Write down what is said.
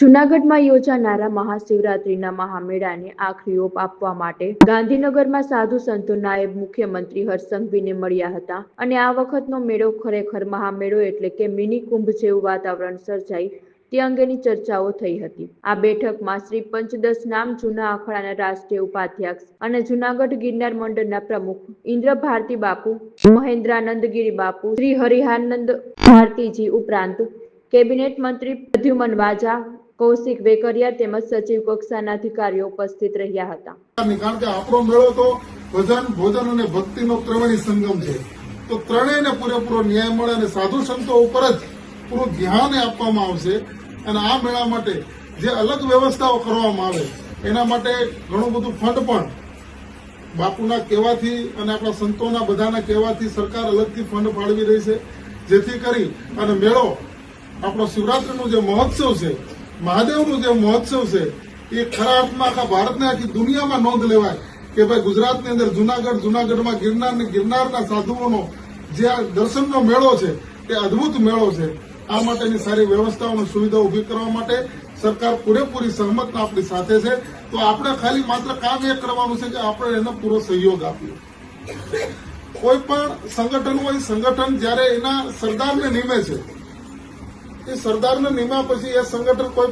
જૂનાગઢમાં યોજાનારા મહાશિવરાત્રીના મહામેળાને આખરી ઓપ આપવા માટે ગાંધીનગરમાં સાધુ સંતો નાયબ મુખ્યમંત્રી હરસંઘવીને મળ્યા હતા. અને આ વખતનો મેળો ખરેખર મહામેળો એટલે કે મિની કુંભ જેવું વાતાવરણ સર્જાઈ તે અંગેની ચર્ચાઓ થઈ હતી. આ બેઠકમાં શ્રી પંચદશ નામ જૂના અખાડાના રાષ્ટ્રીય ઉપાધ્યક્ષ અને જૂનાગઢ ગિરનાર મંડળના પ્રમુખ ઇન્દ્ર ભારતી બાપુ મહેન્દ્રાનંદગીરી બાપુ, શ્રી હરિહાનંદ ભારતીજી ઉપરાંત કેબિનેટ મંત્રી પ્રદ્યુમન વાજા કૌશિક વેકરિયા તેમજ સચિવ કક્ષાના અધિકારીઓ ઉપસ્થિત રહ્યા હતા. કારણ કે આપણો મેળો તો ભજન, ભોજન અને ભક્તિનો ત્રિવેણી સંગમ છે. તો ત્રણેયને પૂરેપૂરો ન્યાય મળે અને સાધુ સંતો ઉપર જ પૂરું ધ્યાન આપવામાં આવશે. અને આ મેળા માટે જે અલગ વ્યવસ્થાઓ કરવામાં આવે, એના માટે ઘણું બધું ફંડ પણ બાપુના કહેવાથી અને આપણા સંતોના બધાના કહેવાથી સરકાર અલગથી ફંડ ફાળવી રહી છે. જેથી કરી અને મેળો, આપણો શિવરાત્રીનું જે મહોત્સવ છે મહાદેવનું જે મહોત્સવ છે, એ ખરા અર્થમાં આખા ભારતને આખી દુનિયામાં નોંધ લેવાય કે ભાઈ ગુજરાતની અંદર જુનાગઢ, જુનાગઢમાં ગિરનાર ને ગિરનારના સાધુઓનો જે દર્શનનો મેળો છે તે અદ્ભુત મેળો છે. આ માટેની સારી વ્યવસ્થાઓ અને સુવિધા ઊભી કરવા માટે સરકાર પૂરેપૂરી સહમત આપણી સાથે છે. તો આપણે ખાલી માત્ર કામ એ કરવાનું છે કે આપણે એનો પૂરો સહયોગ આપીએ. કોઈ પણ સંગઠન હોય, સંગઠન જ્યારે એના સરદારને નિમે છે એ સરદારને નિમ્યા પછી એ સંગઠન કોઈ પણ